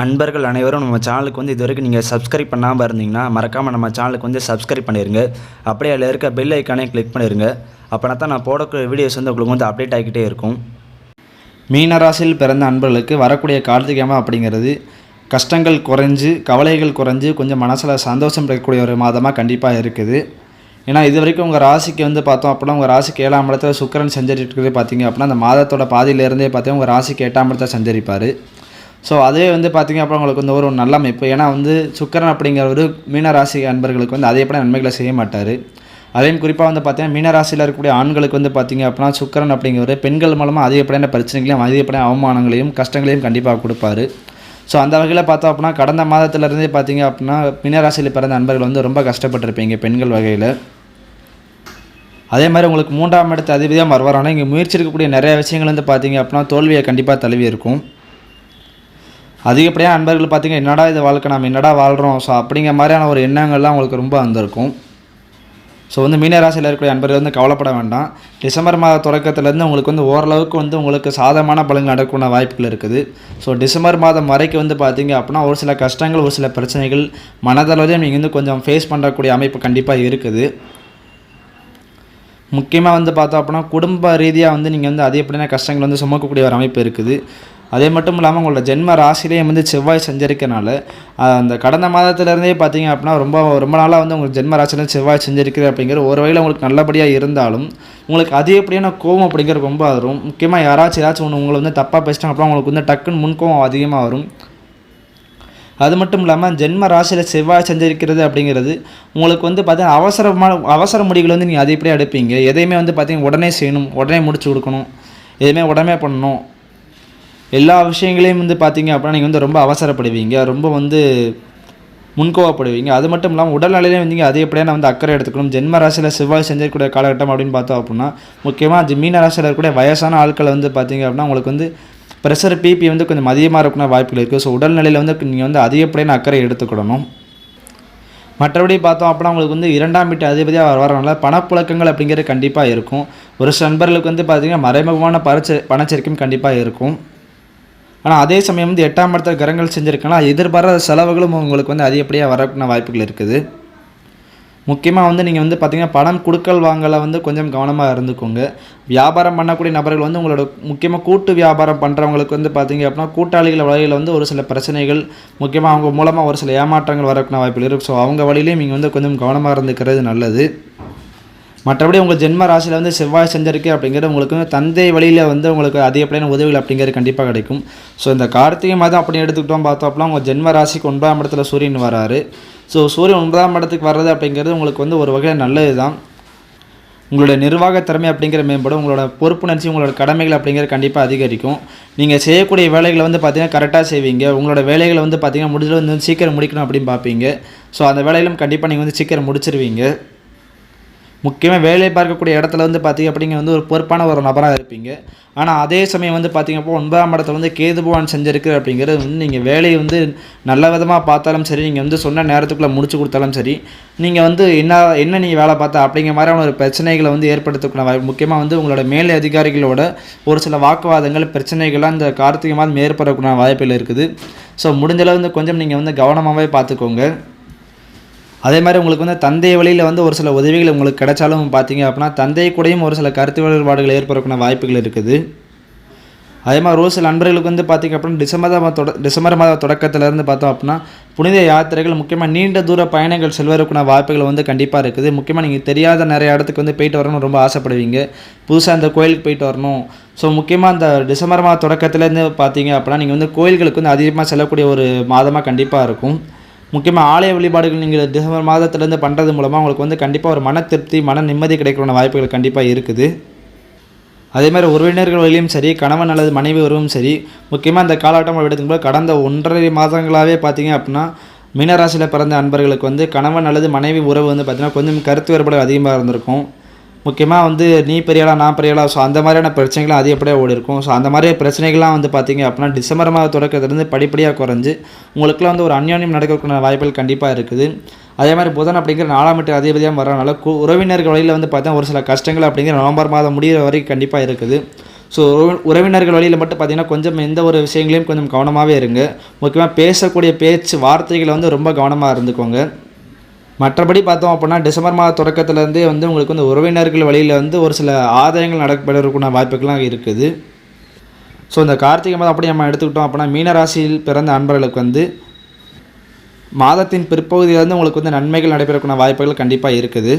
அன்பர்கள் அனைவரும் நம்ம சேனலுக்கு வந்து இது வரைக்கும் நீங்கள் சப்ஸ்கிரைப் பண்ணாமல் இருந்தீங்கன்னா மறக்காமல் நம்ம சேனலுக்கு வந்து சப்ஸ்கிரைப் பண்ணிடுங்க அப்படியே அதில் இருக்க பெல் ஐக்கானே கிளிக் பண்ணிடுங்க அப்போனா தான் நான் போடக்கூடிய வீடியோஸ் வந்து உங்களுக்கு வந்து அப்டேட் ஆகிக்கிட்டே இருக்கும். மீனராசியில் பிறந்த அன்பர்களுக்கு வரக்கூடிய கார்த்திகை அப்படிங்கிறது கஷ்டங்கள் குறைஞ்சு கவலைகள் குறைஞ்சு கொஞ்சம் மனசில் சந்தோஷம் இருக்கக்கூடிய ஒரு மாதமாக கண்டிப்பாக இருக்குது. ஏன்னா இது வரைக்கும் உங்கள் ராசிக்கு வந்து பார்த்தோம் அப்படின்னா உங்கள் ராசிக்கு ஏழாம் இடத்துல சுக்கரன் சஞ்சரிக்கிறது பார்த்தீங்க அப்படின்னா அந்த மாதத்தோட பாதியிலேருந்தே பார்த்தீங்கன்னா உங்கள் ராசிக்கு எட்டாம் இடத்துல சஞ்சரிப்பார். ஸோ அதுவே வந்து பார்த்திங்க அப்புறம் உங்களுக்கு வந்து ஒரு நல்ல அமைப்பு. ஏன்னா வந்து சுக்கரன் அப்படிங்கிற ஒரு மீனராசி அன்பர்களுக்கு வந்து அதே போல நன்மைகளை செய்ய மாட்டார். அதையும் குறிப்பாக வந்து பார்த்தீங்கன்னா மீனராசியில் இருக்கக்கூடிய ஆண்களுக்கு வந்து பார்த்தீங்க அப்படின்னா சுக்கரன் அப்படிங்கிற பெண்கள் மூலமாக அதிகப்படியான பிரச்சனைகளையும் அதிகப்படியான அவமானங்களையும் கஷ்டங்களையும் கண்டிப்பாக கொடுப்பாரு. ஸோ அந்த வகையில் பார்த்தோம் அப்படின்னா கடந்த மாதத்துலேருந்தே பார்த்தீங்க அப்படின்னா மீனராசியில் பிறந்த அன்பர்கள் வந்து ரொம்ப கஷ்டப்பட்டிருப்பீங்க பெண்கள் வகையில். அதே மாதிரி உங்களுக்கு மூன்றாம் இடத்து அதிபதியாக வருவாரானா இங்கே முயற்சி இருக்கக்கூடிய நிறைய விஷயங்கள் வந்து பார்த்திங்க அப்படின்னா தோல்வியை கண்டிப்பாக தழுவி இருக்கும். அதிகப்படியாக அன்பர்கள் பார்த்திங்க என்னடா இது வாழ்க்கை? நம்ம என்னடா வாழ்கிறோம் ஸோ அப்படிங்கிற மாதிரியான ஒரு எண்ணங்கள்லாம் உங்களுக்கு ரொம்ப வந்திருக்கும். ஸோ வந்து மீனராசியில் இருக்கக்கூடிய அன்பர்கள் வந்து கவலைப்பட வேண்டாம். டிசம்பர் மாத தொடக்கத்துலேருந்து உங்களுக்கு வந்து ஓரளவுக்கு வந்து உங்களுக்கு சாதகமான பலன்கள் நடக்கக்கூடிய வாய்ப்புகள் இருக்குது. ஸோ டிசம்பர் மாதம் வரைக்கும் வந்து பார்த்திங்க அப்படின்னா ஒரு சில கஷ்டங்கள் ஒரு சில பிரச்சனைகள் மனதளவிலே நீங்கள் வந்து கொஞ்சம் ஃபேஸ் பண்ணக்கூடிய அமைப்பு கண்டிப்பாக இருக்குது. முக்கியமாக வந்து பார்த்தோம் அப்படின்னா குடும்ப ரீதியாக வந்து நீங்கள் வந்து அதிகப்படியான கஷ்டங்கள் வந்து சுமக்கக்கூடிய ஒரு அமைப்பு இருக்குது. அதே மட்டும் இல்லாமல் உங்களோட ஜென்ம ராசிலேயே வந்து செவ்வாய் செஞ்சிருக்கனால அந்த கடந்த மாதத்துலேருந்தே பார்த்தீங்க அப்படின்னா ரொம்ப ரொம்ப நாளாக வந்து உங்களுக்கு ஜென்ம ராசியில் செவ்வாய் செஞ்சிருக்கிறது அப்படிங்கிற ஒரு வகையில் உங்களுக்கு நல்லபடியாக இருந்தாலும் உங்களுக்கு அதிகப்படியான கோவம் அப்படிங்கிறது ரொம்ப வரும் முக்கியமாக யாராச்சும் ஏதாச்சும் ஒன்று உங்களை வந்து தப்பாக பேசிட்டாங்க அப்படின்னா உங்களுக்கு வந்து டக்குன்னு முன்கோவம் அதிகமாக வரும். அது மட்டும் இல்லாமல் ஜென்ம ராசியில் செவ்வாய் செஞ்சிருக்கிறது அப்படிங்கிறது உங்களுக்கு வந்து பார்த்தீங்கன்னா அவசரமான அவசர முடிவுகள் வந்து நீங்கள் அதிகப்படியாக எடுப்பீங்க. எதையுமே வந்து பார்த்தீங்கன்னா உடனே செய்யணும் உடனே முடிச்சு கொடுக்கணும். எதுவுமே உடனே பண்ணணும். எல்லா விஷயங்களையும் வந்து பார்த்தீங்க அப்படின்னா நீங்கள் வந்து ரொம்ப அவசரப்படுவீங்க ரொம்ப வந்து முன்கோவப்படுவீங்க. அது மட்டும் இல்லாமல் உடல்நிலையிலே வந்து நீங்கள் அதிகப்படியான வந்து அக்கறை எடுத்துக்கணும். ஜென்ம ராசியில் செவ்வாய் செஞ்சக்கூடிய காலகட்டம் அப்படின்னு பார்த்தோம் அப்படின்னா முக்கியமாக மீன ராசியில் இருக்கக்கூடிய வயசான ஆட்களை வந்து பார்த்தீங்க அப்படின்னா உங்களுக்கு வந்து ப்ரெஷர் பிபி வந்து கொஞ்சம் அதிகமாக இருக்கணும் வாய்ப்புகள் இருக்குது ஸோ உடல்நிலையில் வந்து நீங்கள் வந்து அதிகப்படியான அக்கறை எடுத்துக்கிடணும் மற்றபடி பார்த்தோம் அப்படின்னா உங்களுக்கு வந்து இரண்டாம் வீட்டு அதிபதியாக வரனால பணப்புழக்கங்கள் அப்படிங்கிறது கண்டிப்பாக இருக்கும். ஒரு சில நண்பர்களுக்கு வந்து பார்த்திங்கன்னா மறைமுகமான பரிச்ச பணச்சரிக்கையும் கண்டிப்பாக இருக்கும். ஆனால் அதே சமயம் வந்து எட்டாம் இடத்துல கிரகங்கள் செஞ்சுருக்கனால எதிர்பாராத செலவுகளும் உங்களுக்கு வந்து அதிகப்படியாக வரக்கூடிய வாய்ப்புகள் இருக்குது. முக்கியமாக வந்து நீங்கள் வந்து பார்த்திங்கன்னா பணம் கொடுக்கல் வாங்கலை வந்து கொஞ்சம் கவனமாக இருந்துக்கோங்க. வியாபாரம் பண்ணக்கூடிய நபர்கள் வந்து உங்களோட முக்கியமாக கூட்டு வியாபாரம் பண்ணுறவங்களுக்கு வந்து பார்த்தீங்க அப்படின்னா கூட்டாளிகள் வழியில் வந்து ஒரு சில பிரச்சனைகள் முக்கியமாக அவங்க மூலமாக ஒரு சில ஏமாற்றங்கள் வரக்கூடிய வாய்ப்புகள் இருக்கும் ஸோ அவங்க வழியிலையும் நீங்கள் வந்து கொஞ்சம் கவனமாக இருந்துக்கிறது நல்லது. மற்றபடி உங்கள் ஜென்ம ராசியில் வந்து செவ்வாய் செஞ்சிருக்கு அப்படிங்கிறது உங்களுக்கு தந்தை வழியில் வந்து உங்களுக்கு அதிகப்படியான உதவிகள் அப்படிங்கிறது கண்டிப்பாக கிடைக்கும். ஸோ இந்த கார்த்திகை மாதம் அப்படி எடுத்துக்கிட்டோம் பார்த்தோம்னா உங்கள் ஜென்ம ராசிக்கு ஒன்பதாம் இடத்துல சூரியன் வராரு. ஸோ சூரியன் ஒன்பதாம் இடத்துக்கு வர்றது அப்படிங்கிறது உங்களுக்கு வந்து ஒரு வகையில் நல்லது தான் உங்களுடைய நிர்வாக திறமை அப்படிங்கிற மேம்படும். உங்களோட பொறுப்புணர்ச்சி உங்களோட கடமைகள் அப்படிங்கிறது கண்டிப்பாக அதிகரிக்கும். நீங்கள் செய்யக்கூடிய வேலைகளை வந்து பார்த்தீங்கன்னா கரெக்டாக செய்வீங்க. உங்களோட வேலைகளை வந்து பார்த்தீங்கன்னா முடிஞ்சது வந்து சீக்கிரம் முடிக்கணும் அப்படின்னு பார்ப்பீங்க. ஸோ அந்த வேலையிலும் கண்டிப்பாக நீங்கள் வந்து சீக்கிரம் முடிச்சிருவீங்க. முக்கியமாக வேலை பார்க்கக்கூடிய இடத்துல வந்து பார்த்திங்க அப்படிங்க வந்து ஒரு பொறுப்பான ஒரு நபராக இருப்பீங்க. ஆனால் அதே சமயம் வந்து பார்த்திங்க அப்போ ஒன்பதாம் இடத்துல வந்து கேது பகவான் செஞ்சிருக்கு அப்படிங்கிறது வந்து நீங்கள் வேலையை வந்து நல்ல விதமாக பார்த்தாலும் சரி நீங்கள் வந்து சொன்ன நேரத்துக்குள்ளே முடிச்சு கொடுத்தாலும் சரி நீங்கள் வந்து என்ன என்ன நீங்கள் வேலை பார்த்தா அப்படிங்கிற மாதிரியான ஒரு பிரச்சனைகளை வந்து ஏற்படுத்தக்கூடிய முக்கியமாக வந்து உங்களோட மேலே அதிகாரிகளோட ஒரு சில வாக்குவாதங்கள் பிரச்சனைகள்லாம் இந்த கார்த்திகை மாதம் ஏற்படக்கூடிய வாய்ப்புகள் இருக்குது. ஸோ முடிஞ்சளவு வந்து கொஞ்சம் நீங்கள் வந்து கவனமாகவே பார்த்துக்கோங்க. அதே மாதிரி உங்களுக்கு வந்து தந்தை வழியில் வந்து ஒரு சில உதவிகள் உங்களுக்கு கிடைச்சாலும் பார்த்தீங்க அப்படின்னா தந்தை கூடயும் ஒரு சில கருத்து வேறுபாடுகள் ஏற்படக்கூடிய வாய்ப்புகள் இருக்குது. அதே மாதிரி ஒரு சில நண்பர்களுக்கு வந்து பார்த்திங்க அப்படின்னா டிசம்பர் மாத தொட டிசம்பர் மாத தொடக்கத்திலேருந்து பார்த்தோம் அப்படின்னா புனித யாத்திரைகள் முக்கியமாக நீண்ட தூர பயணங்கள் செல்வதற்குன வாய்ப்புகள் வந்து கண்டிப்பாக இருக்குது. முக்கியமாக நீங்கள் தெரியாத நிறைய இடத்துக்கு வந்து போயிட்டு வரணும்னு ரொம்ப ஆசைப்படுவீங்க. புதுசாக அந்த கோயிலுக்கு போயிட்டு வரணும். ஸோ முக்கியமாக அந்த டிசம்பர் மாத தொடக்கத்துலேருந்து பார்த்தீங்க அப்படின்னா நீங்கள் வந்து கோயில்களுக்கு வந்து அதிகமாக செல்லக்கூடிய ஒரு மாதமாக கண்டிப்பாக இருக்கும். முக்கியமாக ஆலய வழிபாடுகள் நீங்கள் டிசம்பர் மாதத்துலேருந்து பண்ணுறது மூலமாக உங்களுக்கு வந்து கண்டிப்பாக ஒரு மன திருப்தி மன நிம்மதி கிடைக்கிற வாய்ப்புகள் கண்டிப்பாக இருக்குது. அதே மாதிரி உறவினர்கள் வழியும் சரி கணவன் அல்லது மனைவி உறவும் சரி முக்கியமாக இந்த காலகட்டம் எடுத்துக்கும்போது கடந்த ஒன்றரை மாதங்களாகவே பார்த்தீங்க அப்படின்னா மீனராசியில் பிறந்த அன்பர்களுக்கு வந்து கணவன் அல்லது மனைவி உறவு வந்து பார்த்திங்கன்னா கொஞ்சம் கருத்து வேறுபாடு அதிகமாக இருந்திருக்கும். முக்கியமாக வந்து நீ பெரியாளா நான் பெரியாளா ஸோ அந்த மாதிரியான பிரச்சனைகள்லாம் அதிகப்படியாக ஓடி இருக்கும். ஸோ அந்த மாதிரி பிரச்சனைகள்லாம் வந்து பார்த்திங்க அப்படின்னா டிசம்பர் மாத தொடக்கத்துலேருந்து படிப்படியாக குறைஞ்சி உங்களுக்குலாம் வந்து ஒரு அந்யோன்யம் நடக்கக்கூடிய வாய்ப்புகள் கண்டிப்பாக இருக்குது. அதே மாதிரி புதன் அப்படிங்கிற நாலாம் எட்டு அதிபதியாக வரனால கு உறவினர்கள் வழியில் வந்து பார்த்தா ஒரு சில கஷ்டங்கள் அப்படிங்கிற நவம்பர் மாதம் முடிகிற வரைக்கும் கண்டிப்பாக இருக்குது. ஸோ உறவினர்கள் வழியில் மட்டும் பார்த்தீங்கன்னா கொஞ்சம் எந்த ஒரு விஷயங்களையும் கொஞ்சம் கவனமாகவே இருங்க. முக்கியமாக பேசக்கூடிய பேச்சு வார்த்தைகளை வந்து ரொம்ப கவனமாக இருந்துக்கோங்க. மற்றபடி பார்த்தோம் அப்படின்னா டிசம்பர் மாத தொடக்கத்துலேருந்தே வந்து உங்களுக்கு வந்து உறவினர்கள் வழியில் வந்து ஒரு சில ஆதாயங்கள் நடப்பதற்குள்ள வாய்ப்புகள்லாம் இருக்குது. ஸோ இந்த கார்த்திகை மாதம் அப்படி நம்ம எடுத்துக்கிட்டோம் அப்படின்னா மீனராசியில் பிறந்த அன்பர்களுக்கு வந்து மாதத்தின் பிற்பகுதியிலேருந்து உங்களுக்கு வந்து நன்மைகள் நடைபெறக்கூடிய வாய்ப்புகள் கண்டிப்பாக இருக்குது.